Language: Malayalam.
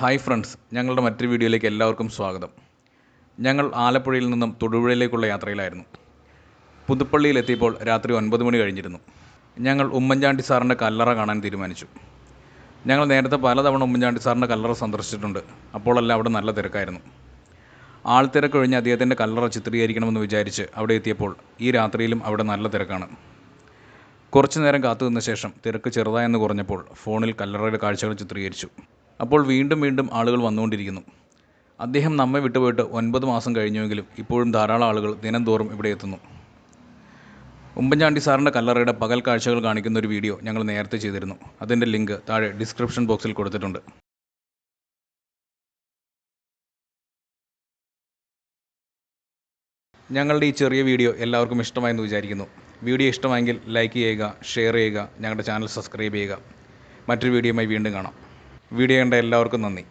ഹായ് ഫ്രണ്ട്സ് ഞങ്ങളുടെ മറ്റൊരു വീഡിയോയിലേക്ക് എല്ലാവർക്കും സ്വാഗതം. ഞങ്ങൾ ആലപ്പുഴയിൽ നിന്നും തൊടുപുഴയിലേക്കുള്ള യാത്രയിലായിരുന്നു. പുതുപ്പള്ളിയിലെത്തിയപ്പോൾ രാത്രി ഒൻപത് മണി കഴിഞ്ഞിരുന്നു. ഞങ്ങൾ ഉമ്മൻചാണ്ടി സാറിന്റെ കല്ലറ കാണാൻ തീരുമാനിച്ചു. ഞങ്ങൾ നേരത്തെ പലതവണ ഉമ്മൻചാണ്ടി സാറിന്റെ കല്ലറ സന്ദർശിച്ചിട്ടുണ്ട്. അപ്പോഴെല്ലാം അവിടെ നല്ല തിരക്കായിരുന്നു. ആൾ തിരക്കൊഴിഞ്ഞ് അദ്ദേഹത്തിന്റെ കല്ലറ ചിത്രീകരിക്കണമെന്ന് വിചാരിച്ച് അവിടെ എത്തിയപ്പോൾ ഈ രാത്രിയിലും അവിടെ നല്ല തിരക്കാണ്. കുറച്ചു നേരം കാത്തു നിന്ന ശേഷം തിരക്ക് ചെറുതായെന്ന് കുറഞ്ഞപ്പോൾ ഫോണിൽ കല്ലറയുടെ കാഴ്ചകൾ ചിത്രീകരിച്ചു. അപ്പോൾ വീണ്ടും വീണ്ടും ആളുകൾ വന്നുകൊണ്ടിരിക്കുന്നു. അദ്ദേഹം നമ്മെ വിട്ടുപോയിട്ട് ഒൻപത് മാസം കഴിഞ്ഞുവെങ്കിലും ഇപ്പോഴും ധാരാളം ആളുകൾ ദിനംതോറും ഇവിടെ എത്തുന്നു. ഉമ്മൻചാണ്ടി സാറിന്റെ കല്ലറയുടെ പകൽ കാഴ്ചകൾ കാണിക്കുന്ന ഒരു വീഡിയോ ഞങ്ങൾ നേരത്തെ ചെയ്തിരുന്നു. അതിന്റെ ലിങ്ക് താഴെ ഡിസ്ക്രിപ്ഷൻ ബോക്സിൽ കൊടുത്തിട്ടുണ്ട്. ഞങ്ങളുടെ ഈ ചെറിയ വീഡിയോ എല്ലാവർക്കും ഇഷ്ടമായെന്ന് വിചാരിക്കുന്നു. വീഡിയോ ഇഷ്ടമായെങ്കിൽ ലൈക്ക് ചെയ്യുക ഷെയർ ചെയ്യുക ഞങ്ങളുടെ ചാനൽ സബ്സ്ക്രൈബ് ചെയ്യുക. മറ്റൊരു വീഡിയോയുമായി വീണ്ടും കാണാം. വീഡിയോ കണ്ട എല്ലാവർക്കും നന്ദി.